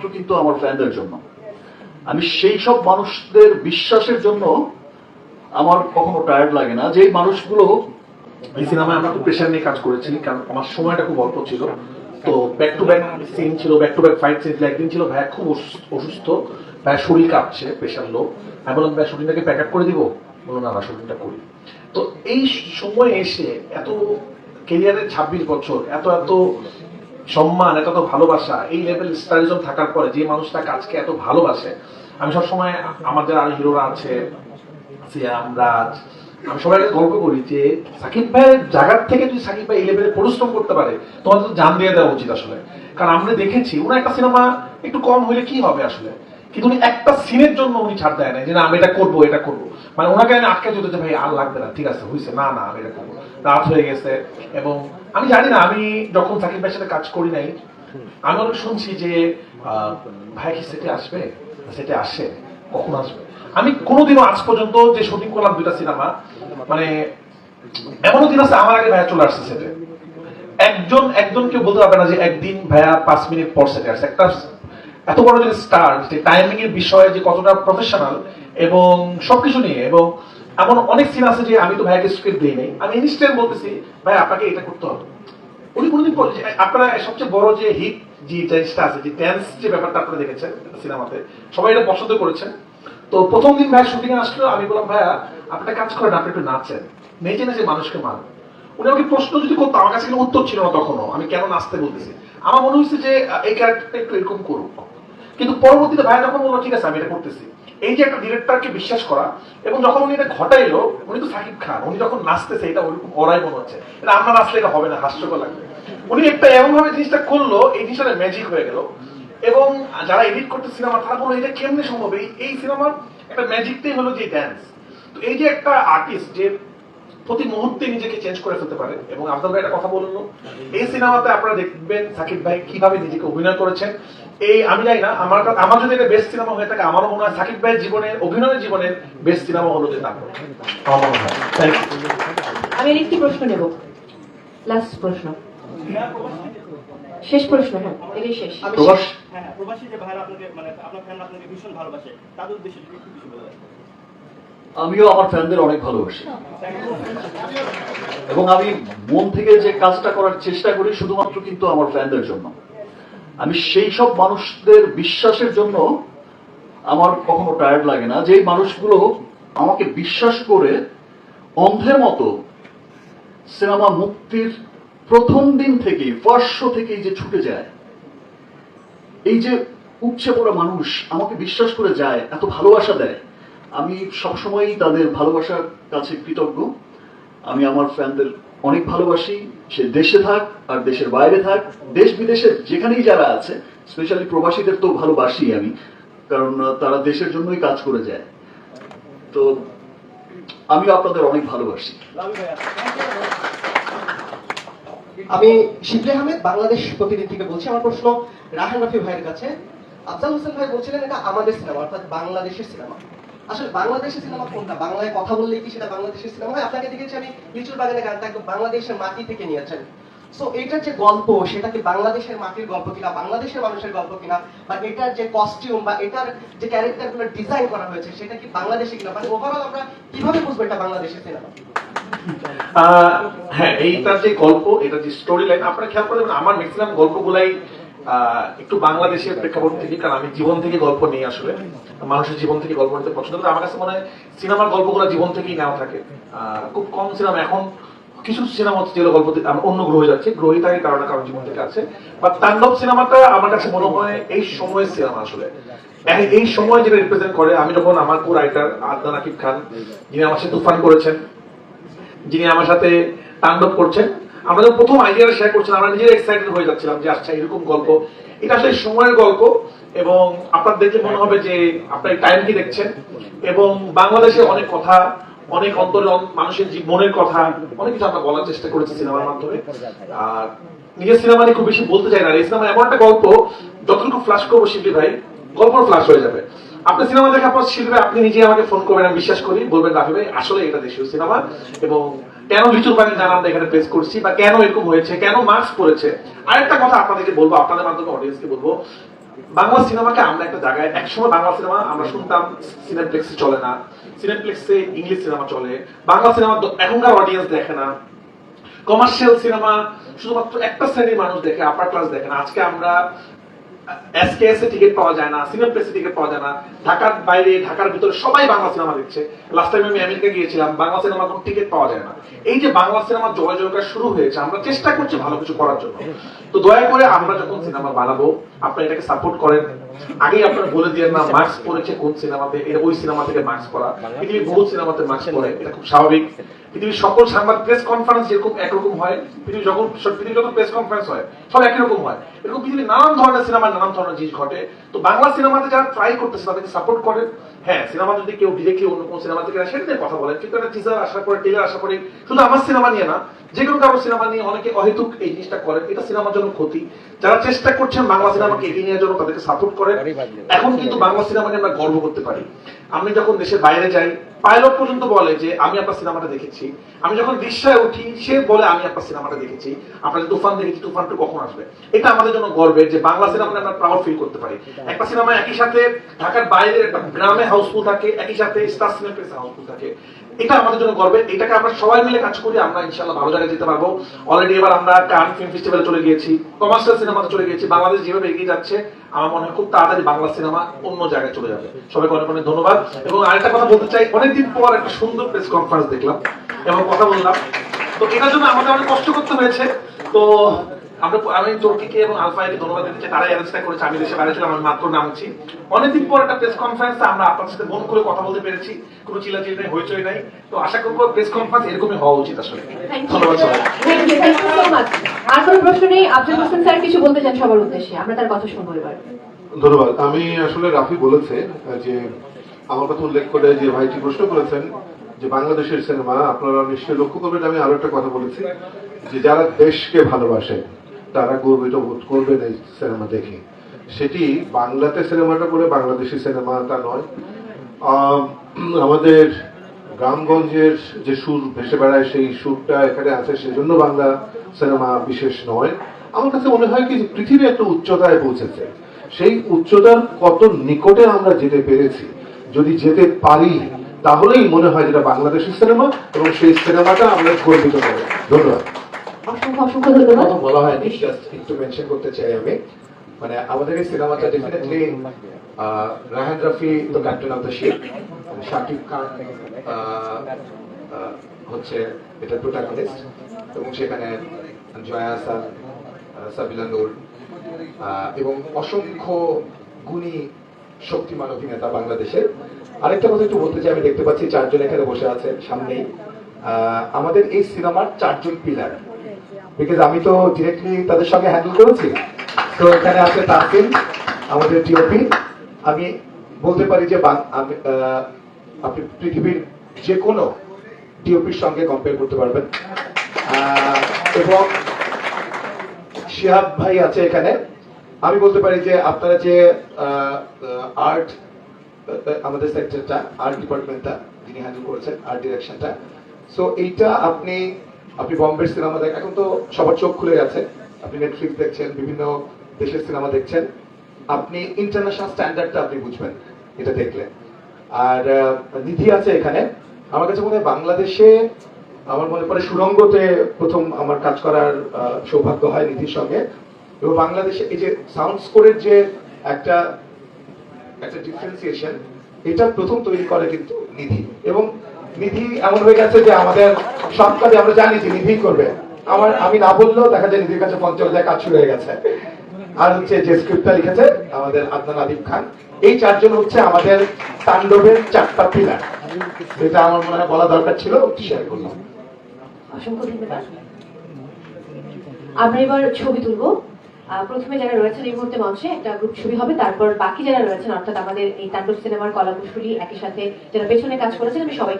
শুধুমাত্র কিন্তু আমার ফ্যানদের জন্য। আমি সেই সব মানুষদের বিশ্বাসের জন্য আমার কখনো টায়ার্ড লাগে না। যে মানুষগুলো এই সিনেমায় আমরা খুব প্রেশার নিয়ে কাজ করেছি, কারণ আমার সময়টা খুব অল্প ছিল। তো ব্যাক টু ব্যাক সিন ছিল back to back fight scene ছিল। একদিন ছিল ভাইয়া খুব অসুস্থ- ভাইয়া শরীর কাঁপছে প্রেশার লো আমি বললাম ভাইয়া শুটিংটাকে প্যাক আপ করে দিব? বলল, না না শুটিংটা করি। তো এই সময়ে এসে এত কেরিয়ারের ছাব্বিশ বছর, এত এত সম্মান, এত তো ভালোবাসা, এই লেভেল স্টারিজম থাকার পরে যে মানুষটা কাজকে এত ভালোবাসে, আমি সবসময় আমার যারা আর হিরোরা আছে, সিয়াম, রাজ, আমি সবাইকে গল্প করি যে সাকিব ভাইয়ের জায়গার থেকে যদি সাকিব ভাই এই লেভেলে পরিশ্রম করতে পারে, তোমাদের তো জান দিয়ে দেওয়া উচিত আসলে। কারণ আমরা দেখেছি, ওনার একটা সিনেমা একটু কম হলে কি হবে আসলে? কিন্তু উনি একটা সিনের জন্য উনি ছাড় দেয় না যে, না, আমি এটা করব এটা করব। মানে ওনাকে আমি আটকে যেতে ভাই, আর লাগবে না, ঠিক আছে হয়েছে না না, আমি এটা করব রাত হয়ে গেছে এবং আমি জানি না, আমি যখন সাকিব ভাইয়ের সাথে কাজ করি নাই, আমি অনেক শুনছি যে ভাই, কি সেটে আসবে? সেটে আসে। কখন আসবে? আমি কোনোদিনও আজ পর্যন্ত যে শুটিং করলাম দুইটা সিনেমা মানে এমনও দিন আছে, আমার আগে ভাইয়া চলে আসছে সেটে। একজন একজন কেউ বলতে পারবে না যে, একদিন ভাইয়া পাঁচ মিনিট পর সেটে আসছে একটা এত বড় যে স্টার যে টাইমিং এর বিষয়ে যে কতটা প্রফেশনাল এবং সবকিছু নিয়ে এবং এমন অনেক সিন আছে যে আমি তো ভাইয়াকে স্ক্রিপ্ট দিই নাই। আমি ইনস্ট্যান্ট বলতেছি, ভাই, আপনাকে এটা করতে হবে। উনি কোনোদিন আপনারা সবচেয়ে বড় যে হিট যে জিনিসটা আছে, যে ড্যান্স যে ব্যাপারটা আপনারা দেখেছেন সিনেমাতে, সবাই এটা পছন্দ করেছেন। তো প্রথম দিন ভাইয়া শুটিং আসলো, আমি বললাম, ভাইয়া, আপনি একটা কাজ করেন, আপনি একটু নাচেন। নেচে নেচে মানুষকে মান উনি আমাকে প্রশ্ন যদি করতো, আমার কাছে উত্তর ছিল না তখনও। আমি কেন নাচতে বলতেছি? আমার মনে হয়েছে যে এই ক্যারেক্টারটা একটু এরকম করুক। কিন্তু পরবর্তীতে ভাইয়া যখন বলল, ঠিক আছে, আমি এটা করতেছি। এই যে একটা ডিরেক্টরকে বিশ্বাস করা, এবং যখন উনি এটা ঘটাইলো, উনি তো সাকিব খান, উনি যখন নাচতেছে, এটা ওরকম ওরাই মনে হচ্ছে। এটা আমরা নাচলে এটা হবে না, হাস্যকর লাগবে। উনি একটা এমন ভাবে জিনিসটা করল, এই জিনিসটা ম্যাজিক হয়ে গেল। এবং যারা এডিট করতে সিনেমা তারা বলল, এটা কেমনে সম্ভব? এই সিনেমার একটা ম্যাজিকটাই হলো যে ড্যান্স তো এই যে একটা আর্টিস্ট যে প্রতি মুহূর্তে নিজেকে চেঞ্জ করে ফেলতে পারে। এবং আফজাল ভাই একটা কথা বলল এই সিনেমাতে আপনারা দেখবেন সাকিব ভাই কীভাবে নিজেকে অভিনয় করেছেন। এই আমি জানি না আমার আমার যদি এটা বেস্ট সিনেমা হয়ে থাকে আমারও মনে হয় সাকিব ভাইয়ের জীবনের অভিনয়ের জীবনের বেস্ট সিনেমা হলো যে হয়। ইউ আমি একটি প্রশ্ন নেব। লাস্ট প্রশ্ন। শেষ প্রশ্ন হ্যাঁ এটাই শেষ। হ্যাঁ হ্যাঁ, প্রবাসী যে ভাইরা আপনাকে মানে আপনার ফ্যান আপনাকে ভীষণ ভালোবাসে তাদের উদ্দেশ্যে যদি একটু কিছু বলে। আমিও আমার ফ্যানদের অনেক ভালোবাসি। এবং আমি মন থেকে যে কাজটা করার চেষ্টা করি শুধুমাত্র কিন্তু আমার ফ্যানদের জন্য। আমি সেই সব মানুষদের বিশ্বাসের জন্য আমার কখনো টায়ার্ড লাগে না। যে মানুষগুলো আমাকে বিশ্বাস করে অন্ধের মতো সিনেমা মুক্তির প্রথম দিন থেকে ফার্স্ট শো থেকেই যে ছুটে যায়, এই যে উপচে পড়া মানুষ আমাকে বিশ্বাস করে যায়, এত ভালোবাসা দেয় আমি সবসময়ই তাদের ভালোবাসার কাছে কৃতজ্ঞ। আমি আমার ফ্যানদের অনেক ভালোবাসি। সে দেশে থাক আর দেশের বাইরে থাক, দেশ বিদেশের যেখানেই যারা আছে স্পেশালি প্রবাসীদের তো ভালোবাসি আমি, কারণ তারা দেশের জন্যই কাজ করে যায়। তো আমিও আপনাদের অনেক ভালোবাসি। আমি শিবলি আহমেদ, বাংলাদেশ প্রতিনিধি থেকে বলছি। আমার প্রশ্ন রাহান রাফি ভাইয়ের কাছে। আফজাল হোসেন ভাই বলছিলেন এটা আমাদের সিনেমা, অর্থাৎ বাংলাদেশের সিনেমা। আসলে বাংলাদেশের সিনেমা কোনটা? বাংলায় কথা বললে কি সেটা বাংলাদেশের সিনেমা? হয় আপনাকে দেখেছি আমি লিচুর বাগানে গানটা একদম বাংলাদেশের মাটি থেকে নিয়েছেন সো এটার যে গল্প, সেটা কি বাংলাদেশের মাটির গল্প কিনা, বাংলাদেশের মানুষের গল্প কিনা, বা এটার যে কস্টিউম বা এটার যে ক্যারেক্টারগুলো ডিজাইন করা হয়েছে, সেটা কি বাংলাদেশে কিনা? মানে ওভারঅল আমরা কীভাবে বুঝব এটা বাংলাদেশের সিনেমা? হ্যাঁ এইটার যে গল্প এটা যে স্টোরি লাইন আপনারা খেয়াল করে আমার ম্যাক্সিমাম গল্পগুলাই একটু বাংলাদেশের প্রেক্ষাপট থেকে, কারণ আমি জীবন থেকে গল্প নিই আসলে। মানুষের জীবন থেকে গল্প নিতে পছন্দ করি। আমার কাছে মনে হয় সিনেমার গল্পগুলো জীবন থেকেই নেওয়া থাকে। খুব কম সিনেমা এখন, কিছু সিনেমা হচ্ছে যেগুলো গল্প অন্য গ্রহে যাচ্ছে। গ্রহী থাকে কারণে কারণ জীবন থেকে আছে। বা তাণ্ডব সিনেমাটা আমার কাছে মনে হয় এই সময়ের সিনেমা আসলে। এই- এই সময় যেটা রিপ্রেজেন্ট করে, আমি যখন আমার কো রাইটার আদনান আকিব খান, যিনি আমার সাথে তুফান করেছেন, যিনি আমার সাথে তাণ্ডব করছেন আমরা যখন প্রথম আইডিয়াটা শেয়ার করছিলাম আমরা নিজেরা এক্সাইটেড হয়ে যাচ্ছিলাম যে আচ্ছা এরকম গল্প। এটা আসলে সময়ের গল্প এবং আপনার দেখলে মনে হবে যে, আপনার টাইম কি দেখছেন। এবং বাংলাদেশের অনেক কথা, অনেক অন্তরে মানুষের মনের কথা, অনেক কিছু আমরা বলার চেষ্টা করেছি সিনেমার মাধ্যমে। আর নিজের সিনেমা নিয়ে খুব বেশি বলতে চাই না, এই সিনেমা এমন একটা গল্প, যতটুকু ফ্লাশ করব শিল্পী ভাই গল্প ফ্লাশ হয়ে যাবে। আপনি সিনেমা দেখার পর শিল্পী আপনি নিজে আমাকে ফোন করবেন, আমি বিশ্বাস করি, বলবেন, রাফি ভাই, আসলে এটা দেশীয় সিনেমা এবং কেন লিচুর পানি গান আমরা এখানে প্লেস করছি বা কেন এরকম হয়েছে, কেন মাস্ক পরেছে? আরেকটা কথা আপনাদেরকে বলব, আপনাদের মাধ্যমে অডিয়েন্সকে বলব। বাংলা সিনেমাকে আমরা একটা জায়গায়, একসময় বাংলা সিনেমা আমরা শুনতাম সিনেপ্লেক্সে চলে না। সিনেপ্লেক্সে ইংলিশ সিনেমা চলে। বাংলা সিনেমা এখনকার অডিয়েন্স দেখে না। কমার্শিয়াল সিনেমা শুধুমাত্র একটা শ্রেণির মানুষ দেখে আপার ক্লাস দেখে না। আজকে আমরা এসকেএস টিকিট পাওয়া যায় না টিকিট পাওয়া যায় না। ঢাকার বাইরে, ঢাকার ভিতরে সবাই বাংলা সিনেমা দেখছে। লাস্ট টাইম আমি আমেরিকা গিয়েছিলাম, বাংলা সিনেমা কোনো টিকিট পাওয়া যায় না। এই যে বাংলা জয়কার শুরু হয়েছে, আমরা চেষ্টা করছি ভালো কিছু করার জন্য। তো দয়া করে আমরা যখন সিনেমা বানাবো, আপনারা এটাকে সাপোর্ট করেন। আগেই আপনারা বলে দিয়ে না মার্কস পড়েছে কোন সিনেমাতে ওই সিনেমা থেকে মার্কস পৃথিবীর বহু সিনেমাতে মার্কস পড়ে, এটা খুব স্বাভাবিক। পৃথিবীর সকল সাংবাদিক প্রেস কনফারেন্স যেরকম একরকম হয় পৃথিবীর যখন পৃথিবীর যখন প্রেস কনফারেন্স হয় সব একই রকম হয়। এরকম পৃথিবীর নানান ধরনের সিনেমায় নানান ধরনের জিনিস ঘটে। তো বাংলা সিনেমাতে যারা ট্রাই করতেছে তাদেরকে সাপোর্ট করেন হ্যাঁ সিনেমা যদি কেউ ডিরেক্টলি অন্য কোনো সিনেমা থেকে আসে সেটা নিয়ে কথা বলেন। কিন্তু একটা টিজার আসার পরে টেলার আসার পরে শুধু আমার সিনেমা নিয়ে না যে কোনো কারও সিনেমা নিয়ে অনেকে অহেতুক এই জিনিসটা করেন। এটা সিনেমার জন্য ক্ষতি। যারা চেষ্টা করছেন বাংলা সিনেমাকে এগিয়ে নেওয়ার জন্য তাদেরকে সাপোর্ট করেন। এখন কিন্তু বাংলা সিনেমা নিয়ে আমরা গর্ব করতে পারি। আমি যখন দেশের বাইরে যাই পাইলট পর্যন্ত বলে যে আমি আপনার সিনেমাটা দেখেছি। আমি যখন রিক্সায় উঠি সে বলে আমি আপনার সিনেমাটা দেখেছি। আপনার যে তুফান দেখেছি তুফানটা কখন আসবে? এটা আমাদের জন্য গর্বের যে বাংলা সিনেমা আমরা প্রাউড ফিল করতে পারি। একটা সিনেমা একই সাথে ঢাকার বাইরের একটা গ্রামে হাউসফুল থাকে একই সাথে স্টার সিনেপ্লেক্সে হাউসফুল থাকে। এটা আমাদের জন্য গর্বের এটাকে আমরা সবাই মিলে কাজ করি, আমরা ইনশাল্লাহ ভালো জায়গায় যেতে পারব। অলরেডি এবার আমরা কান ফিল্ম ফেস্টিভ্যালে চলে গিয়েছি কমার্শিয়াল সিনেমাতে চলে গিয়েছি। বাংলাদেশ যেভাবে এগিয়ে যাচ্ছে, আমার মনে হয় খুব তাড়াতাড়ি বাংলা সিনেমা অন্য জায়গায় চলে যাবে। সবাইকে অনেক অনেক ধন্যবাদ। এবং আরেকটা কথা বলতে চাই, অনেকদিন পর একটা সুন্দর প্রেস কনফারেন্স দেখলাম এবং কথা বললাম। তো এটার জন্য আমাদের অনেক কষ্ট করতে হয়েছে। তো আমরা আমি তুর্কিকে এবং আলফাইকে ধন্যবাদ দিতে চাই তারা অ্যারেঞ্জটা করেছে আমি দেশে বাইরে ছিলাম আমি মাত্র নামছি অনেকদিন পর একটা প্রেস কনফারেন্সে আমরা আপনার সাথে মন করে কথা বলতে পেরেছি কোনো চিল্লাচিল্লি নেই হইচই নাই। তো আশা করব প্রেস কনফারেন্স এরকমই হওয়া উচিত আসলে। ধন্যবাদ আর কোনো প্রশ্ন নেই? আফজাল হোসেন স্যার কিছু বলতে চান সবার উদ্দেশ্যে? আমরা তার কথা শুনব এবার। ধন্যবাদ। আমি আসলে রাফি বলেছে যে আমার কথা উল্লেখ করে যে ভাইটি প্রশ্ন করেছেন যে বাংলাদেশের সিনেমা আপনারা নিশ্চয়ই লক্ষ্য করবেন আমি আরও একটা কথা বলেছি যে যারা দেশকে ভালোবাসে তারা গর্বিত বোধ করবেন এই সিনেমা দেখে। সেটি বাংলাতে সিনেমাটা বলে বাংলাদেশি সিনেমা তা নয়। আমাদের গ্রামগঞ্জের যে সুর ভেসে বেড়ায়, সেই সুরটা এখানে আছে, সেজন্য বাংলা সিনেমা বিশেষ নয়। আমার কাছে মনে হয় কি পৃথিবী একটা উচ্চতায় পৌঁছেছে। সেই উচ্চতার কত নিকটে আমরা যেতে পেরেছি। যদি যেতে পারি, তাহলেই মনে হয় যেটা বাংলাদেশের সিনেমা এবং সেই সিনেমাটা আমরা গর্বিত করে। ধন্যবাদ। অসংখ্য অসংখ্য ধন্যবাদ বলা হয়নি জাস্ট একটু মেনশন করতে চাই আমি। মানে আমাদের এই সিনেমাটা ডেফিনেটলি রাহান রফি তো captain of the ship Shakib Khan হচ্ছে প্রোটাগনিস্ট এবং সেখানে জয়া সাবিলা নূর এবং অসংখ্য গুণী শক্তিমান অভিনেতা বাংলাদেশের। আরেকটা কথা একটু বলতে চাই আমি দেখতে পাচ্ছি চারজন এখানে বসে আছে সামনেই। আমাদের এই সিনেমার চারজন পিলার বিকজ আমি তো ডিরেক্টলি তাদের সঙ্গে হ্যান্ডেল করেছি তো এখানে আছে তাসিন আমাদের টিওপি আমি বলতে পারি যে আপনি পৃথিবীর যে কোনো টিওপির সঙ্গে কম্পেয়ার করতে পারবেন। এবং শিহাব ভাই আছে এখানে। আমি বলতে পারি যে আপনারা যে আর্ট আমাদের সেক্টরটা আর্ট ডিপার্টমেন্টটা যিনি হ্যান্ডেল করেছেন আর্ট ডিরেকশনটা সো এইটা আপনি আপনি বম্বের সিনেমা দেখ এখন তো সবার চোখ খুলে গেছে। আপনি নেটফ্লিক্স দেখছেন, বিভিন্ন দেশের সিনেমা দেখছেন। আপনি ইন্টারন্যাশনাল স্ট্যান্ডার্ডটা আপনি বুঝবেন, এটা দেখলে। আর নিধি আছে এখানে। আমার কাছে মনে হয় বাংলাদেশে, আমার মনে পড়ে সুরঙ্গতে প্রথম আমার কাজ করার সৌভাগ্য হয় নিধির সঙ্গে। এবং বাংলাদেশে এই যে সাউন্ড স্কোরের যে একটা একটা ডিফারেন্সিয়েশন এটা প্রথম তৈরি করে কিন্তু নিধি। এবং নিধি এমন হয়ে গেছে যে আমাদের সব কাজে আমরা জানি যে নিধি করবে। আমার আমি না বললেও দেখা যায় নিধির কাছে চলে যায় কাজ শুরু হয়ে গেছে। আর হচ্ছে যে স্ক্রিপ্টটা লিখেছে আমাদের আদনান আদিব খান, এই চারজন হচ্ছে আমাদের তাণ্ডবের চারটা পিলার এটা আমার মনে হয় বলা দরকার ছিল শেয়ার করলাম অসংখ্য আমরা এবার ছবি তুলবো। প্রথমে যারা রয়েছেন এই মুহূর্তে মঞ্চে, একটা গ্রুপ ছবি হবে, তারপর বাকি যারা রয়েছেন, অর্থাৎ আমাদের এই তাণ্ডব সিনেমার কলাকুশলী একই সাথে যারা পেছনে কাজ করেছেন, আমি সবাইকে